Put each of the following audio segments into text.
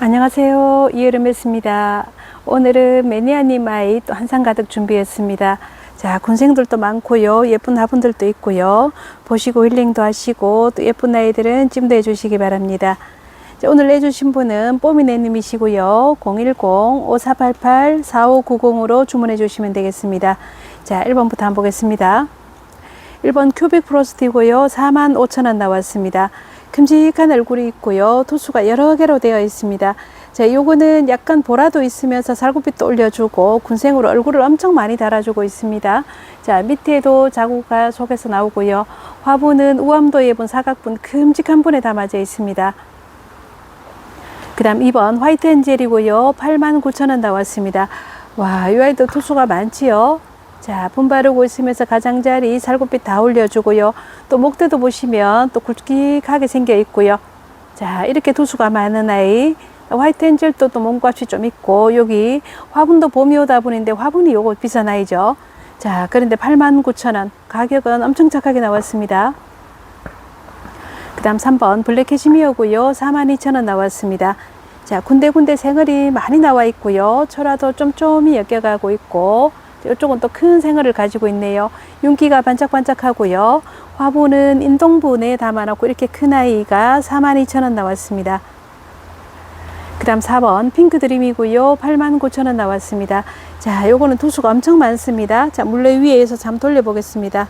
안녕하세요. 이여름이었습니다. 오늘은 매니아님 아이 또 한상 가득 준비했습니다. 자, 군생들도 많고요. 예쁜 화분들도 있고요. 보시고 힐링도 하시고 또 예쁜 아이들은 찜도 해주시기 바랍니다. 자, 오늘 내주신 분은 뽀미네님이시고요. 010-5488-4590으로 주문해 주시면 되겠습니다. 자, 1번부터 한번 보겠습니다. 1번 큐빅 프로스트이고요. 4만 5천 원 나왔습니다. 큼직한 얼굴이 있고요. 투수가 여러 개로 되어 있습니다. 자, 요거는 약간 보라도 있으면서 살구빛도 올려주고 군생으로 얼굴을 엄청 많이 달아주고 있습니다. 자, 밑에도 자구가 속에서 나오고요. 화분은 우암도 예쁜 사각분 큼직한 분에 담아져 있습니다. 그 다음 2번 화이트 엔젤이고요. 89,000원 나왔습니다. 와, 이 아이도 투수가 많지요. 자, 분 바르고 있으면서 가장자리 살구빛 다 올려주고요. 또 목대도 보시면 또 굵직하게 생겨 있고요. 자, 이렇게 투수가 많은 아이. 화이트 엔젤도 또 몸값이 좀 있고, 여기 화분도 봄이 오다 보는데 화분이 요거 비싼 아이죠. 자, 그런데 89,000원. 가격은 엄청 착하게 나왔습니다. 그 다음 3번 블랙 캐시미어고요. 42,000원 나왔습니다. 자, 군데군데 생얼이 많이 나와 있고요. 철화도 쫌쫌이 엮여가고 있고, 이쪽은 또 큰 생얼을 가지고 있네요. 윤기가 반짝반짝하고요. 화분은 인동분에 담아놓고 이렇게 큰 아이가 42,000원 나왔습니다. 그 다음 4번 핑크 드림이고요. 89,000원 나왔습니다. 자, 요거는 두수가 엄청 많습니다. 자, 물레 위에서 잠 돌려보겠습니다.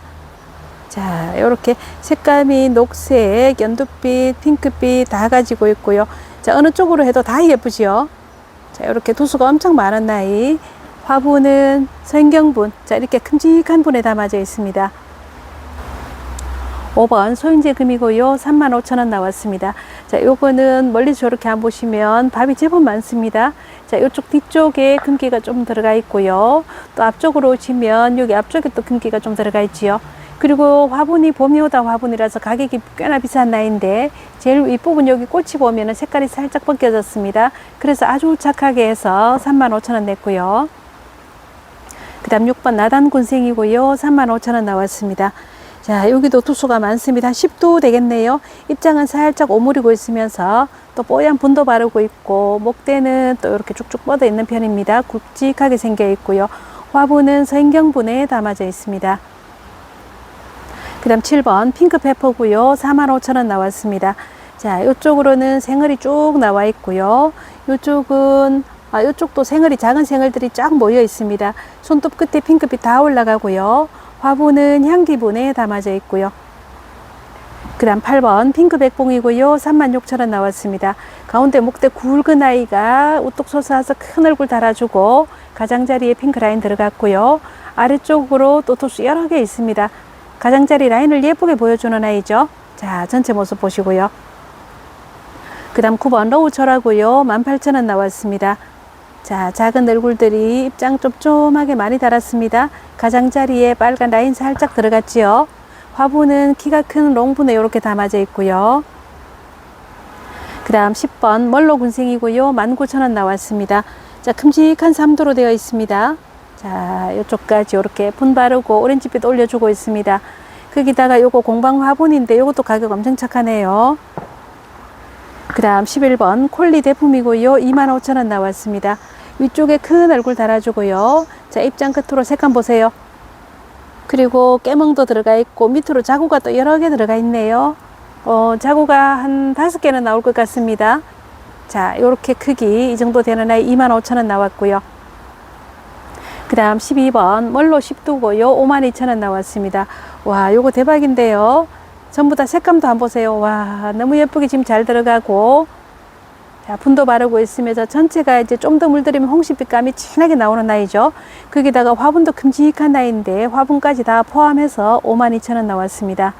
자, 이렇게 색감이 녹색, 연두빛, 핑크빛 다 가지고 있고요. 자, 어느 쪽으로 해도 다 예쁘지요. 자, 이렇게 두수가 엄청 많은 나이. 화분은 성경분. 자, 이렇게 큼직한 분에 담아져 있습니다. 5번 소인제 금이고요. 35,000원 나왔습니다. 자, 요거는 멀리서 저렇게 안 보시면 밥이 제법 많습니다. 자, 요쪽 뒤쪽에 금기가 좀 들어가 있고요. 또 앞쪽으로 오시면 여기 앞쪽에 또 금기가 좀 들어가 있지요. 그리고 화분이 봄이 오다 화분이라서 가격이 꽤나 비싼 나이인데 제일 윗부분 여기 꽃이 보면은 색깔이 살짝 벗겨졌습니다. 그래서 아주 착하게 해서 35,000원 냈고요. 그 다음 6번 나단군생이고요. 35,000원 나왔습니다. 자, 여기도 투수가 많습니다. 10도 되겠네요. 입장은 살짝 오므리고 있으면서 또 뽀얀 분도 바르고 있고, 목대는 또 이렇게 쭉쭉 뻗어 있는 편입니다. 굵직하게 생겨 있고요. 화분은 성경분에 담아져 있습니다. 그 다음 7번 핑크페퍼고요. 45,000원 나왔습니다. 자, 이쪽으로는 생얼이 쭉 나와 있고요. 이쪽은 아, 이쪽도 생얼이 작은 생얼들이 쫙 모여 있습니다. 손톱 끝에 핑크빛 다 올라가고요. 화분은 향기분에 담아져 있고요. 그 다음 8번 핑크 백봉이고요. 36,000원 나왔습니다. 가운데 목대 굵은 아이가 우뚝 솟아서 큰 얼굴 달아주고 가장자리에 핑크 라인 들어갔고요. 아래쪽으로 또 토수 여러 개 있습니다. 가장자리 라인을 예쁘게 보여주는 아이죠. 자, 전체 모습 보시고요. 그 다음 9번 로우철하고요. 18,000원 나왔습니다. 자, 작은 얼굴들이 입장 쫌쫌하게 많이 달았습니다. 가장자리에 빨간 라인 살짝 들어갔지요. 화분은 키가 큰 롱분에 이렇게 담아져 있고요. 그 다음 10번 멀로 군생이고요. 19,000원 나왔습니다. 자, 큼직한 삼도로 되어 있습니다. 자, 이쪽까지 이렇게 분 바르고 오렌지빛 올려주고 있습니다. 거기다가 요거 공방 화분인데 요것도 가격 엄청 착하네요. 그 다음 11번 콜리 대품이고요. 25,000원 나왔습니다. 위쪽에 큰 얼굴 달아주고요. 자, 입장 끝으로 색감 보세요. 그리고 깨멍도 들어가 있고 밑으로 자구가 또 여러 개 들어가 있네요. 어, 자구가 한 다섯 개는 나올 것 같습니다. 자, 요렇게 크기 이 정도 되는 아이 25,000원 나왔고요. 그 다음 12번 멀로 10두고요. 52,000원 나왔습니다. 와, 요거 대박인데요. 전부 다 색감도 한번 보세요. 와, 너무 예쁘게 지금 잘 들어가고, 자, 분도 바르고 있으면서 전체가 이제 좀 더 물들이면 홍시빛감이 진하게 나오는 나이죠. 거기다가 화분도 큼직한 나이인데 화분까지 다 포함해서 52,000원 나왔습니다.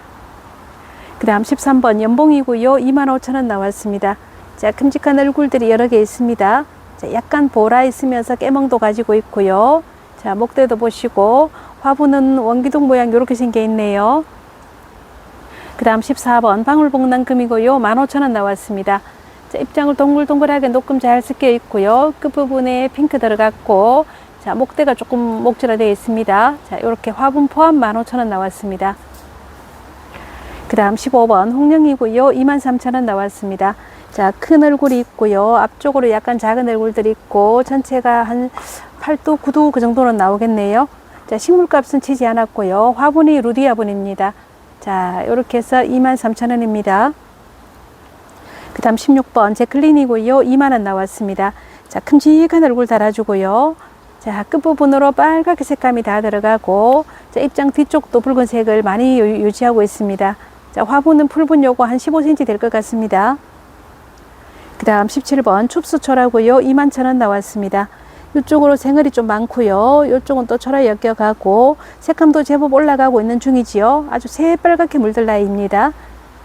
그 다음 13번 연봉이고요. 25,000원 나왔습니다. 자, 큼직한 얼굴들이 여러 개 있습니다. 자, 약간 보라 있으면서 깨멍도 가지고 있고요. 자, 목대도 보시고 화분은 원기둥 모양 이렇게 생겨 있네요. 그 다음 14번 방울복랑금이고요. 15,000원 나왔습니다. 자, 입장을 동글동글하게 녹금 잘 섞여 있고요. 끝부분에 핑크 들어갔고 자, 목대가 조금 목질화되어 있습니다. 자, 이렇게 화분 포함 15,000원 나왔습니다. 그 다음 15번 홍령이고요. 23,000원 나왔습니다. 자, 큰 얼굴이 있고요. 앞쪽으로 약간 작은 얼굴들이 있고 전체가 한 8도, 9도 그 정도는 나오겠네요. 자, 식물값은 치지 않았고요. 화분이 루디아분입니다. 자, 이렇게 해서 23,000원입니다. 그 다음 16번 제 클린이고요. 2만원 나왔습니다. 자, 큼직한 얼굴 달아주고요. 자, 끝부분으로 빨갛게 색감이 다 들어가고, 자, 입장 뒤쪽도 붉은색을 많이 유- 유지하고 있습니다. 자, 화분은 풀분 요거 한 15cm 될 것 같습니다. 그 다음 17번 춥수초라고요. 2만 천 원 나왔습니다. 이쪽으로 생얼이 좀 많고요. 이쪽은 또 초라 엮여가고 색감도 제법 올라가고 있는 중이지요. 아주 새빨갛게 물들 나이입니다.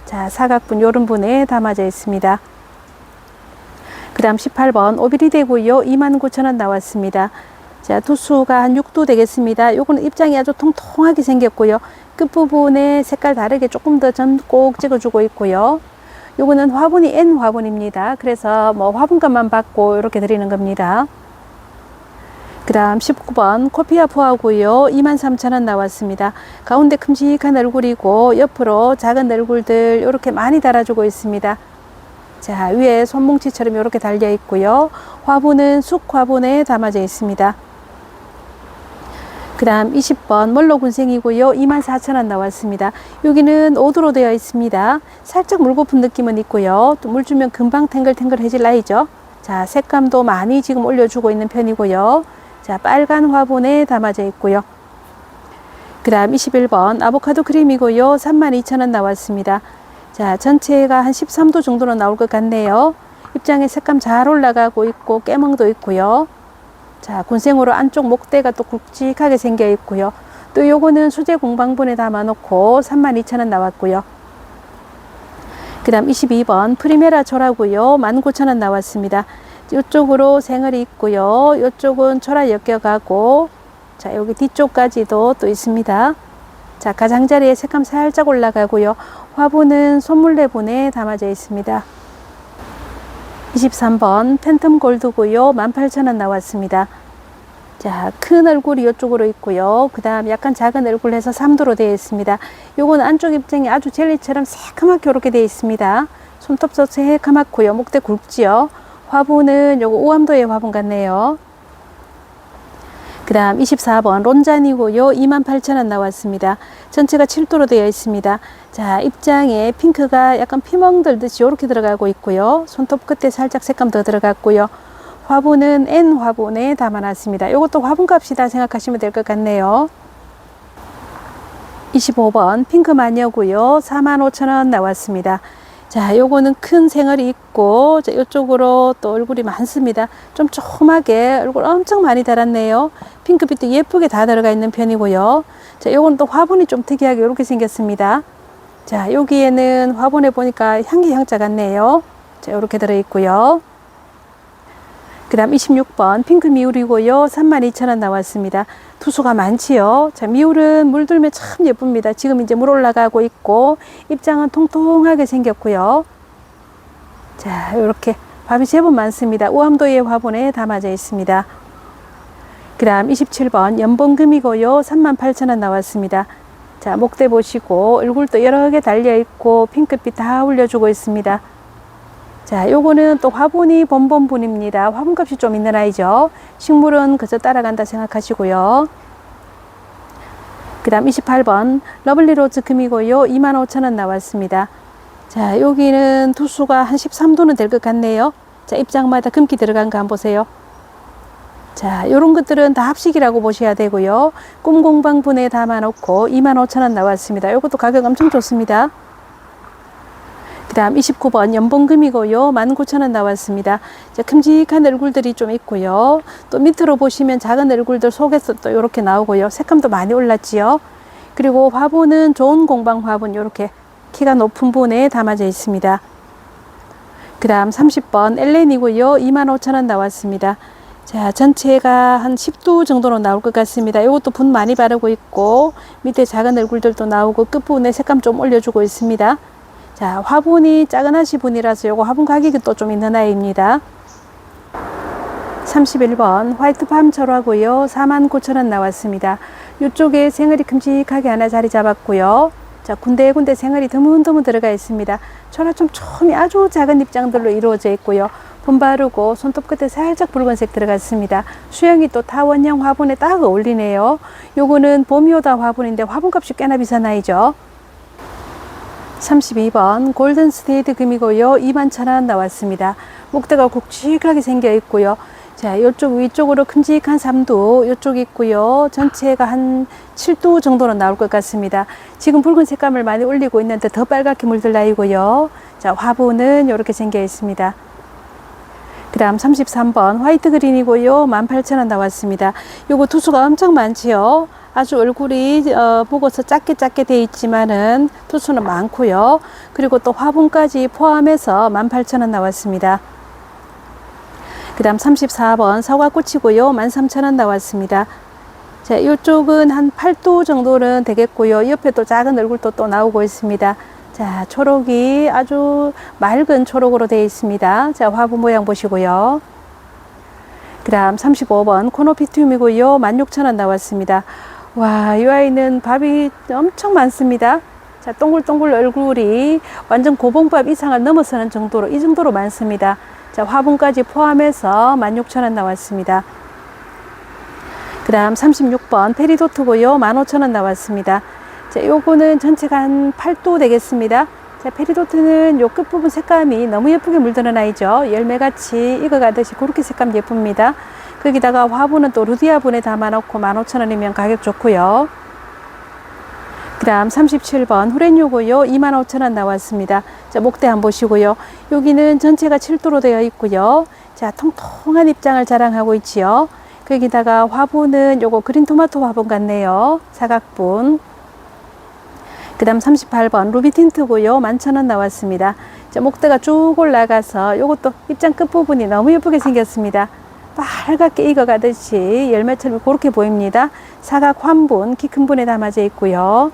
자, 사각분 요런 분에 담아져 있습니다. 그 다음 18번 오비리 되고요. 29,000원 나왔습니다. 자, 두수가 한 6도 되겠습니다. 요거는 입장이 아주 통통하게 생겼고요. 끝부분에 색깔 다르게 조금 더전꼭 찍어주고 있고요. 요거는 화분이 N 화분입니다. 그래서 뭐 화분값만 받고 이렇게 드리는 겁니다. 그 다음 19번 코피아 포하고요. 23,000원 나왔습니다. 가운데 큼직한 얼굴이고 옆으로 작은 얼굴들 이렇게 많이 달아주고 있습니다. 자, 위에 손뭉치처럼 이렇게 달려 있고요. 화분은 쑥 화분에 담아져 있습니다. 그 다음 20번 멀로군생이고요. 24,000원 나왔습니다. 여기는 5도로 되어 있습니다. 살짝 물고픈 느낌은 있고요. 또 물 주면 금방 탱글탱글해질 나이죠. 자, 색감도 많이 지금 올려주고 있는 편이고요. 자, 빨간 화분에 담아져 있고요. 그 다음 21번 아보카도 크림이고요. 32,000원 나왔습니다. 자, 전체가 한 13도 정도는 나올 것 같네요. 입장에 색감 잘 올라가고 있고 깨멍도 있고요. 자, 군생으로 안쪽 목대가 또 굵직하게 생겨 있고요. 또 요거는 수제 공방분에 담아 놓고 32,000원 나왔고요. 그 다음 22번 프리메라 초라고요. 19,000원 나왔습니다. 이쪽으로 생얼이 있고요. 이쪽은 초라 엮여가고 자, 여기 뒤쪽까지도 또 있습니다. 자, 가장자리에 색감 살짝 올라가고요. 화분은 손물레분에 담아져 있습니다. 23번 팬텀 골드고요. 18,000원 나왔습니다. 자, 큰 얼굴이 이쪽으로 있고요. 그 다음 약간 작은 얼굴 해서 3도로 되어 있습니다. 요건 안쪽 입장이 아주 젤리처럼 새카맣게 이렇게 되어 있습니다. 손톱도 새카맣고요. 목대 굵지요. 화분은 요거 오암도의 화분 같네요. 그 다음 24번 론잔이고요. 28,000원 나왔습니다. 전체가 7도로 되어 있습니다. 자, 입장에 핑크가 약간 피멍 들듯이 이렇게 들어가고 있고요. 손톱 끝에 살짝 색감 더 들어갔고요. 화분은 N 화분에 담아놨습니다. 이것도 화분값이다 생각하시면 될 것 같네요. 25번 핑크 마녀고요. 45,000원 나왔습니다. 자, 요거는 큰 생얼이 있고, 자, 이쪽으로 또 얼굴이 많습니다. 좀 조그맣게 얼굴 엄청 많이 달았네요. 핑크빛도 예쁘게 다 들어가 있는 편이고요. 자, 요건 또 화분이 좀 특이하게 이렇게 생겼습니다. 자, 여기에는 화분에 보니까 향기 향자 같네요. 자, 이렇게 들어있고요. 그 다음 26번 핑크 미울이고요. 32,000원 나왔습니다. 투수가 많지요. 자, 미울은 물들면 참 예쁩니다. 지금 이제 물 올라가고 있고, 입장은 통통하게 생겼고요. 자, 이렇게 밥이 제법 많습니다. 우암도의 화분에 담아져 있습니다. 그 다음 27번 연봉금이고요. 38,000원 나왔습니다. 자, 목대 보시고, 얼굴도 여러 개 달려있고, 핑크빛 다 올려주고 있습니다. 자, 요거는 또 화분이 본본분입니다. 화분값이 좀 있는 아이죠. 식물은 그저 따라간다 생각하시고요. 그 다음 28번 러블리 로즈 금이고요. 25,000원 나왔습니다. 자, 여기는 두수가 한 13도는 될 것 같네요. 자, 입장마다 금기 들어간 거 한번 보세요. 자, 요런 것들은 다 합식이라고 보셔야 되고요. 꿈공방분에 담아놓고 25,000원 나왔습니다. 요것도 가격 엄청 좋습니다. 그 다음 29번 연봉금이고요. 19,000원 나왔습니다. 자, 큼직한 얼굴들이 좀 있고요. 또 밑으로 보시면 작은 얼굴들 속에서 또 이렇게 나오고요. 색감도 많이 올랐지요. 그리고 화분은 좋은 공방 화분 이렇게 키가 높은 분에 담아져 있습니다. 그 다음 30번 엘렌이고요. 25,000원 나왔습니다. 자, 전체가 한 10도 정도로 나올 것 같습니다. 이것도 분 많이 바르고 있고, 밑에 작은 얼굴들도 나오고, 끝부분에 색감 좀 올려주고 있습니다. 자, 화분이 작은 하시 분이라서 요거 화분 가격이 또 좀 있는 아이입니다. 31번 화이트 팜철하고요. 49,000원 나왔습니다. 이쪽에 생얼이 큼직하게 하나 자리 잡았고요. 자, 군데군데 생활이 드문드문 들어가 있습니다. 초라좀 촘이 아주 작은 입장들로 이루어져 있고요. 분 바르고 손톱 끝에 살짝 붉은색 들어갔습니다. 수영이 또 타원형 화분에 딱 어울리네요. 요거는 봄이 오다 화분인데 화분값이 꽤나 비싼 아이죠. 32번 골든 스테이트 금이고요. 21,000원 나왔습니다. 목대가 굵직하게 생겨 있고요. 자, 이쪽 위쪽으로 큼직한 삼도 이쪽 있고요. 전체가 한 7도 정도로 나올 것 같습니다. 지금 붉은 색감을 많이 올리고 있는데 더 빨갛게 물들 나이고요. 자, 화분은 이렇게 생겨 있습니다. 그 다음 33번 화이트 그린이고요. 18,000원 나왔습니다. 요거 투수가 엄청 많지요. 아주 얼굴이 어, 보고서 작게 작게 돼 있지만은 투수는 많고요. 그리고 또 화분까지 포함해서 18,000원 나왔습니다. 그 다음 34번 사과꽃이고요. 13,000원 나왔습니다. 자, 이쪽은 한 8도 정도는 되겠고요. 옆에 또 작은 얼굴도 또 나오고 있습니다. 자, 초록이 아주 맑은 초록으로 되어 있습니다. 자, 화분 모양 보시고요. 그 다음 35번 코노피툼이고요. 16,000원 나왔습니다. 와, 이 아이는 밥이 엄청 많습니다. 자, 동글동글 얼굴이 완전 고봉밥 이상을 넘어서는 정도로, 이 정도로 많습니다. 자, 화분까지 포함해서 16,000원 나왔습니다. 그 다음 36번 페리도트고요. 15,000원 나왔습니다. 자, 요거는 전체가 한 8도 되겠습니다. 자, 페리도트는 요 끝부분 색감이 너무 예쁘게 물드는 아이죠. 열매같이 익어가듯이 그렇게 색감 예쁩니다. 거기다가 화분은 또 루디아분에 담아놓고 15,000원이면 가격 좋고요. 그 다음 37번 후렌요고요. 25,000원 나왔습니다. 자, 목대 한번 보시고요. 여기는 전체가 7도로 되어 있고요. 자, 통통한 입장을 자랑하고 있지요. 거기다가 화분은 요거 그린 토마토 화분 같네요. 사각분. 그 다음 38번 루비 틴트고요. 11,000원 나왔습니다. 자, 목대가 쭉 올라가서 요것도 입장 끝부분이 너무 예쁘게 생겼습니다. 빨갛게 익어가듯이 열매처럼 그렇게 보입니다. 사각 환분, 키 큰 분에 담아져 있고요.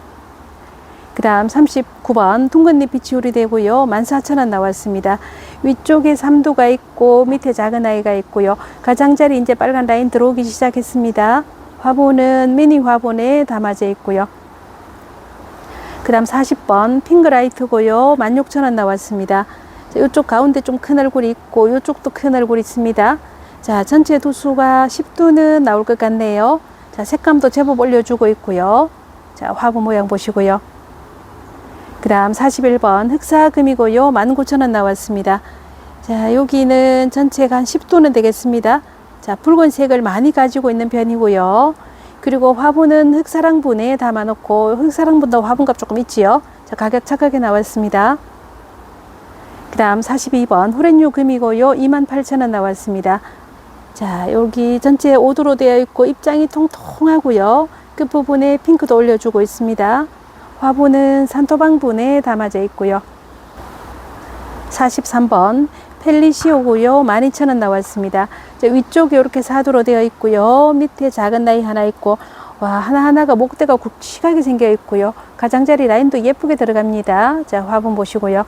그 다음 39번 둥근잎 비치우리 되고요. 14,000원 나왔습니다. 위쪽에 삼두가 있고 밑에 작은 아이가 있고요. 가장자리 이제 빨간 라인 들어오기 시작했습니다. 화분은 미니 화분에 담아져 있고요. 그 다음 40번 핑크라이트고요. 16,000원 나왔습니다. 자, 이쪽 가운데 좀 큰 얼굴이 있고 이쪽도 큰 얼굴이 있습니다. 자, 전체 도수가 10도는 나올 것 같네요. 자, 색감도 제법 올려주고 있고요. 자, 화분 모양 보시고요. 그 다음 41번 흑사금이고요. 19,000원 나왔습니다. 자, 여기는 전체가 한 10도는 되겠습니다. 자, 붉은색을 많이 가지고 있는 편이고요. 그리고 화분은 흑사랑분에 담아놓고 흑사랑분도 화분값 조금 있지요. 자, 가격 착하게 나왔습니다. 그 다음 42번 후렌유 금이고요. 28,000원 나왔습니다. 자, 여기 전체 5도로 되어 있고 입장이 통통하고요. 끝부분에 핑크도 올려주고 있습니다. 화분은 산토방분에 담아져 있고요. 43번 펠리시오고요. 12,000원 나왔습니다. 자, 위쪽에 이렇게 사도로 되어 있고요. 밑에 작은 나이 하나 있고 와 하나하나가 목대가 굵직하게 생겨 있고요. 가장자리 라인도 예쁘게 들어갑니다. 자 화분 보시고요.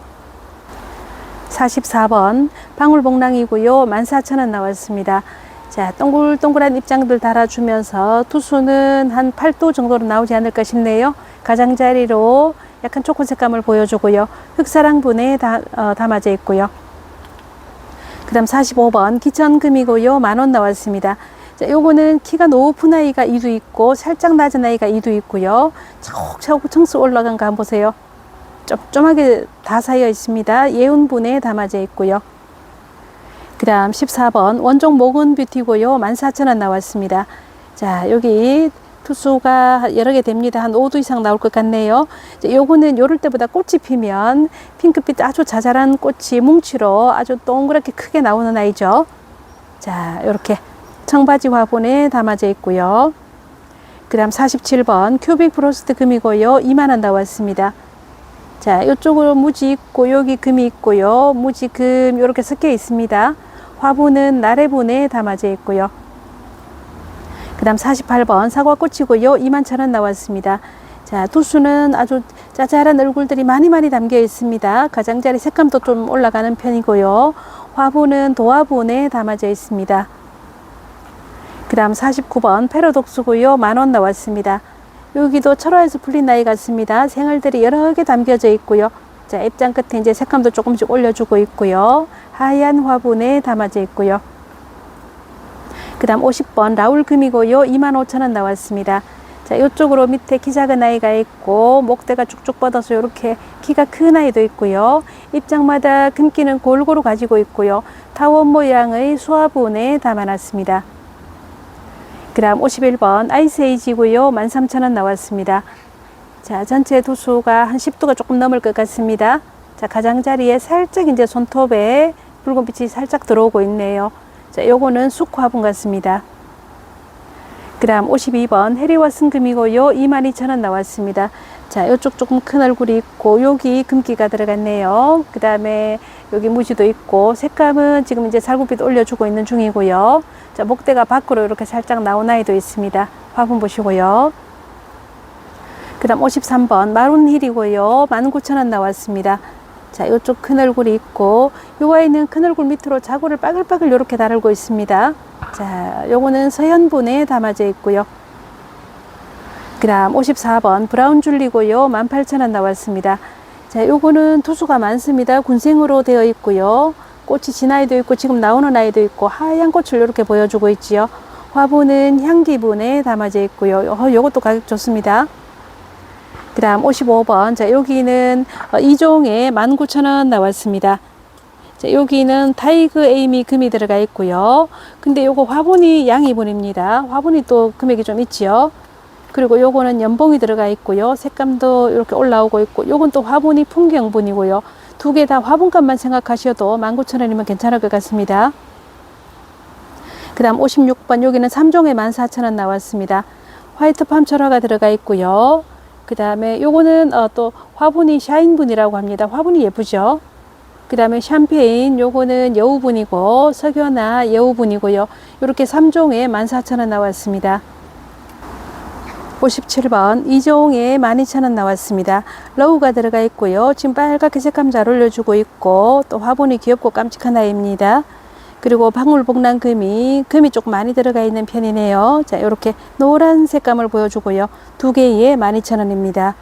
44번 방울복랑이고요. 14,000원 나왔습니다. 자, 동글동글한 입장들 달아주면서 투수는 한 8도 정도로 나오지 않을까 싶네요. 가장자리로 약간 초코 색감을 보여주고요. 흑사랑분에 다, 어, 담아져 있고요. 그 다음 45번 기천금이고요. 만원 나왔습니다. 자, 요거는 키가 높은 아이가 2도 있고 살짝 낮은 아이가 2도 있고요. 차곡차곡 청수 올라간 거 한번 보세요. 쫌쫌하게 다 쌓여 있습니다. 예운분에 담아져 있고요. 그 다음 14번 원종 모근 뷰티고요. 14,000원 나왔습니다. 자, 여기 투수가 여러 개 됩니다. 한 5도 이상 나올 것 같네요. 자, 요거는 요럴 때보다 꽃이 피면 핑크빛 아주 자잘한 꽃이 뭉치로 아주 동그랗게 크게 나오는 아이죠. 자, 요렇게 청바지 화분에 담아져 있고요. 그 다음 47번 큐빅 프로스트 금이고요. 2만원 나왔습니다. 자, 이쪽으로 무지 있고 여기 금이 있고요. 무지 금 이렇게 섞여 있습니다. 화분은 나래분에 담아져 있고요. 그 다음 48번 사과꽃이고요. 2만 천원 나왔습니다. 자, 두수는 아주 짜잘한 얼굴들이 많이 많이 담겨 있습니다. 가장자리 색감도 좀 올라가는 편이고요. 화분은 도화분에 담아져 있습니다. 그 다음 49번 패러독스고요. 만원 나왔습니다. 여기도 철화에서 풀린 나이 같습니다. 생얼들이 여러 개 담겨져 있고요. 자, 입장 끝에 이제 색감도 조금씩 올려주고 있고요. 하얀 화분에 담아져 있고요. 그 다음 50번 라울금이고요. 25,000원 나왔습니다. 자, 이쪽으로 밑에 키 작은 아이가 있고, 목대가 쭉쭉 뻗어서 이렇게 키가 큰 아이도 있고요. 입장마다 금기는 골고루 가지고 있고요. 타원 모양의 수화분에 담아놨습니다. 그 다음 51번 아이스에이지고요. 13,000원 나왔습니다. 자, 전체 도수가 한 10도가 조금 넘을 것 같습니다. 자, 가장자리에 살짝 이제 손톱에 붉은 빛이 살짝 들어오고 있네요. 자, 요거는 숙화분 같습니다. 그 다음 52번 해리와 승금이고요. 22,000원 나왔습니다. 자, 요쪽 조금 큰 얼굴이 있고, 여기 금기가 들어갔네요. 그 다음에 여기 무지도 있고, 색감은 지금 이제 살구빛 올려주고 있는 중이고요. 자, 목대가 밖으로 이렇게 살짝 나온 아이도 있습니다. 화분 보시고요. 그 다음 53번 마룬힐이고요. 19,000원 나왔습니다. 자, 요쪽 큰 얼굴이 있고, 요 아이는 큰 얼굴 밑으로 자구를 빠글빠글 이렇게 다루고 있습니다. 자, 요거는 서현분에 담아져 있고요. 그 다음 54번 브라운 줄리고요. 18,000원 나왔습니다. 자, 요거는 투수가 많습니다. 군생으로 되어 있고요. 꽃이 진 아이도 있고 지금 나오는 아이도 있고 하얀 꽃을 이렇게 보여주고 있지요. 화분은 향기분에 담아져 있고요. 어, 요것도 가격 좋습니다. 그 다음 55번. 자, 여기는 어, 2종에 19,000원 나왔습니다. 자, 여기는 타이그 에이미 금이 들어가 있고요. 근데 요거 화분이 양이분입니다. 화분이 또 금액이 좀 있지요. 그리고 요거는 연봉이 들어가 있고요. 색감도 이렇게 올라오고 있고, 요건 또 화분이 풍경분이고요. 두 개 다 화분값만 생각하셔도 19,000원이면 괜찮을 것 같습니다. 그 다음 56번, 여기는 3종에 14,000원 나왔습니다. 화이트 팜 철화가 들어가 있고요. 그 다음에 요거는 어, 또 화분이 샤인분이라고 합니다. 화분이 예쁘죠? 그 다음에 샴페인 요거는 여우분이고 석연아 여우분이고요. 이렇게 3종에 14,000원 나왔습니다. 57번 2종에 12,000원 나왔습니다. 러우가 들어가 있고요. 지금 빨갛게 색감 잘 올려주고 있고 또 화분이 귀엽고 깜찍한 아이입니다. 그리고 방울복랑 금이 금이 조금 많이 들어가 있는 편이네요. 자 이렇게 노란 색감을 보여주고요. 두 개에 12,000원입니다.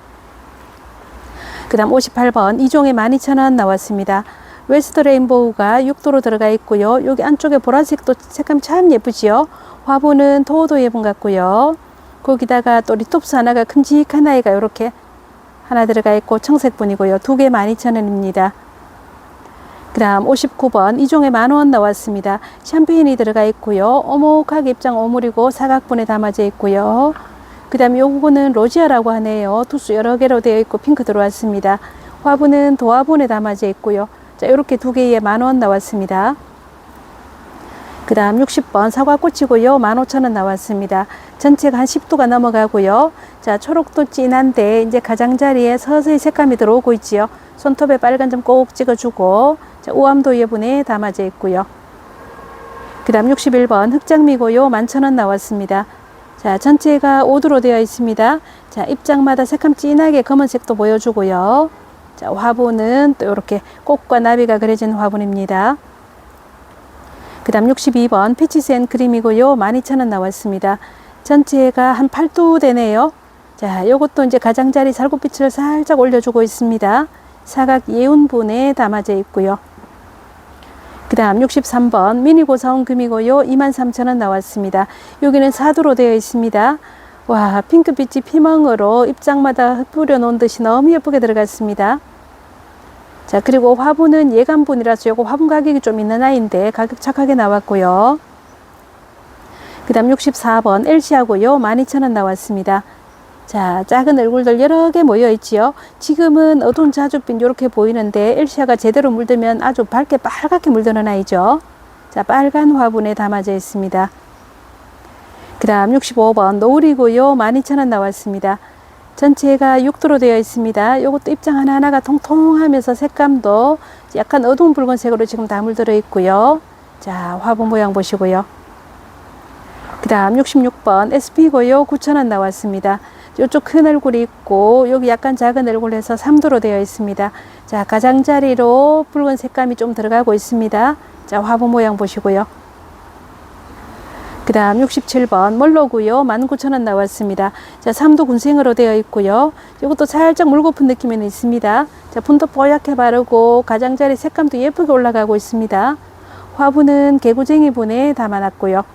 그 다음 58번 2종에 12,000원 나왔습니다. 웨스트 레인보우가 6도로 들어가 있고요. 여기 안쪽에 보라색도 색감 참 예쁘지요. 화분은 토도 예쁜 같고요. 거기다가 또 리톱스 하나가 큼직한 아이가 이렇게 하나 들어가 있고 청색분이고요. 두 개 12,000원입니다. 그 다음 59번 이종에 만원 나왔습니다. 샴페인이 들어가 있고요. 오목하게 입장 오물이고 사각분에 담아져 있고요. 그 다음 요거는 로지아라고 하네요. 투수 여러 개로 되어 있고 핑크 들어왔습니다. 화분은 도화분에 담아져 있고요. 자, 이렇게 두 개에 만원 나왔습니다. 그 다음 60번 사과꽃이고요. 15,000원 나왔습니다. 전체가 한 10도가 넘어가고요. 자, 초록도 진한데 이제 가장자리에 서서히 색감이 들어오고 있지요. 손톱에 빨간 점 꼭 찍어주고 자, 우암도 예분에 담아져 있고요. 그 다음 61번 흑장미고요. 11,000원 나왔습니다. 자, 전체가 5도로 되어 있습니다. 자, 입장마다 색감 진하게 검은색도 보여주고요. 자, 화분은 또 이렇게 꽃과 나비가 그려진 화분입니다. 그 다음 62번 피치센 그림이고요. 12,000원 나왔습니다. 전체가 한 8도 되네요. 자, 요것도 이제 가장자리 살구빛을 살짝 올려주고 있습니다. 사각 예운분에 담아져 있고요. 그 다음 63번 미니 고사원 금이고요. 23,000원 나왔습니다. 여기는 4도로 되어 있습니다. 와, 핑크빛이 피멍으로 입장마다 흩뿌려 놓은 듯이 너무 예쁘게 들어갔습니다. 자, 그리고 화분은 예감분이라서 요거 화분 가격이 좀 있는 아이인데 가격 착하게 나왔고요. 그 다음 64번 LC하고요. 12,000원 나왔습니다. 자, 작은 얼굴들 여러 개 모여 있지요. 지금은 어두운 자줏빛 이렇게 보이는데 엘시아가 제대로 물들면 아주 밝게 빨갛게 물드는 아이죠. 자, 빨간 화분에 담아져 있습니다. 그 다음 65번 노을이고요. 12,000원 나왔습니다. 전체가 6도로 되어 있습니다. 이것도 입장 하나하나가 통통하면서 색감도 약간 어두운 붉은색으로 지금 다 물들어 있고요. 자, 화분 모양 보시고요. 그 다음 66번 SP고요. 9,000원 나왔습니다. 이쪽 큰 얼굴이 있고 여기 약간 작은 얼굴 해서 3도로 되어 있습니다. 자 가장자리로 붉은 색감이 좀 들어가고 있습니다. 자 화분 모양 보시고요. 그 다음 67번 멀로고요 19,000원 나왔습니다. 자, 삼도 군생으로 되어 있고요. 이것도 살짝 물고픈 느낌이 있습니다. 자, 분도 뽀얗게 바르고 가장자리 색감도 예쁘게 올라가고 있습니다. 화분은 개구쟁이 분에 담아놨고요.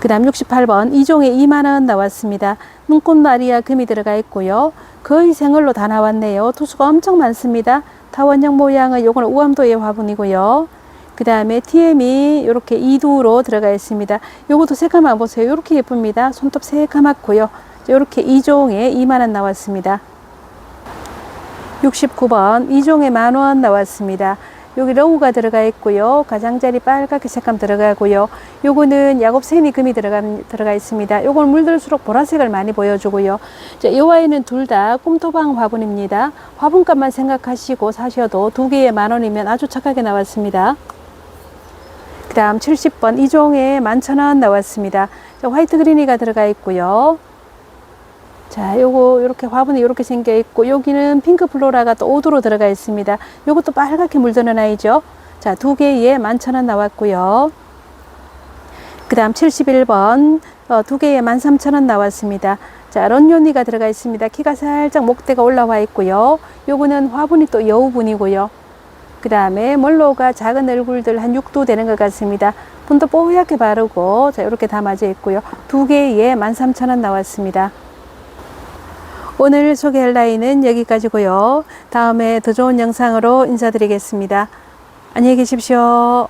그 다음 68번 이종에 2만원 나왔습니다. 눈꽃마리아 금이 들어가 있고요. 거의 생얼로 다 나왔네요. 투수가 엄청 많습니다. 타원형 모양의 요거는 우암도의 화분이고요. 그 다음에 TM이 이렇게 2두로 들어가 있습니다. 요것도 색감 한번 보세요. 이렇게 예쁩니다. 손톱 새까맣고요. 이렇게 2종에 2만원 나왔습니다. 69번 2종에 만원 나왔습니다. 여기 러우가 들어가 있고요. 가장자리 빨갛게 색감 들어가고요. 요거는 야곱새니 금이 들어가, 들어가 있습니다. 요건 물들수록 보라색을 많이 보여주고요. 자, 이 아이는 둘다 꿈토방 화분입니다. 화분값만 생각하시고 사셔도 두 개에 만 원이면 아주 착하게 나왔습니다. 그 다음 70번 이종에 11,000원 나왔습니다. 자, 화이트 그린이가 들어가 있고요. 자, 요거 이렇게 화분이 이렇게 생겨 있고 여기는 핑크 플로라가 또 5도로 들어가 있습니다. 요것도 빨갛게 물드는 아이죠. 자, 두 개에 11,000원 나왔고요. 그 다음 71번 어, 두 개에 13,000원 나왔습니다. 자, 런요니가 들어가 있습니다. 키가 살짝 목대가 올라와 있고요. 요거는 화분이 또 여우분이고요. 그 다음에 멀로가 작은 얼굴들 한 6도 되는 것 같습니다. 분도 뽀얗게 바르고 자, 이렇게 담아져 있고요. 두 개에 13,000원 나왔습니다. 오늘 소개할 라인은 여기까지고요. 다음에 더 좋은 영상으로 인사드리겠습니다. 안녕히 계십시오.